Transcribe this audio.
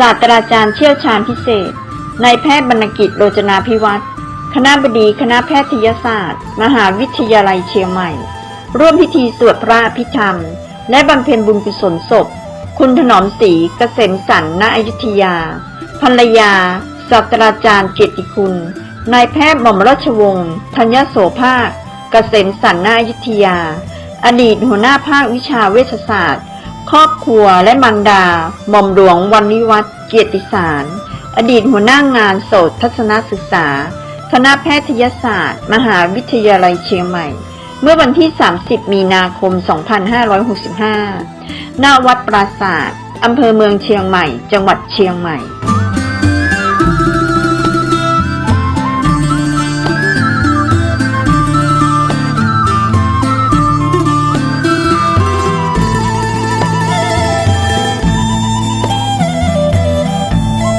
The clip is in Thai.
ศาสตราจารย์เชี่ยวชาญพิเศษนายแพทย์บรรณกิจโรจนาพิวัตรคณะบดีคณะแพทยศาสตร์ มหาวิทยาลัยเชียงใหม่ ร่วมพิธีสวดพระอภิธรรม และบำเพ็ญบุญกุศลศพ คุณถนอมศรีเกษมสันณอยุธยา ภรรยาศาสตราจารย์เกียรติคุณนายแพทย์หม่อมราชวงศ์ธัญโสภาคเกษมสันณอยุธยา อดีตหัวหน้าภาควิชาเวชศาสตร์ ครอบครัวและมังดา หม่อมหลวงวันนิวัฒน์เกียรติสาร อดีตหัวหน้างานโสตทัศนศึกษา คณะแพทยศาสตร์ มหาวิทยาลัยเชียงใหม่ เมื่อวันที่ 30 มีนาคม 2565 ณ วัดปราศาสตร์อำเภอเมืองเชียงใหม่ จังหวัดเชียงใหม่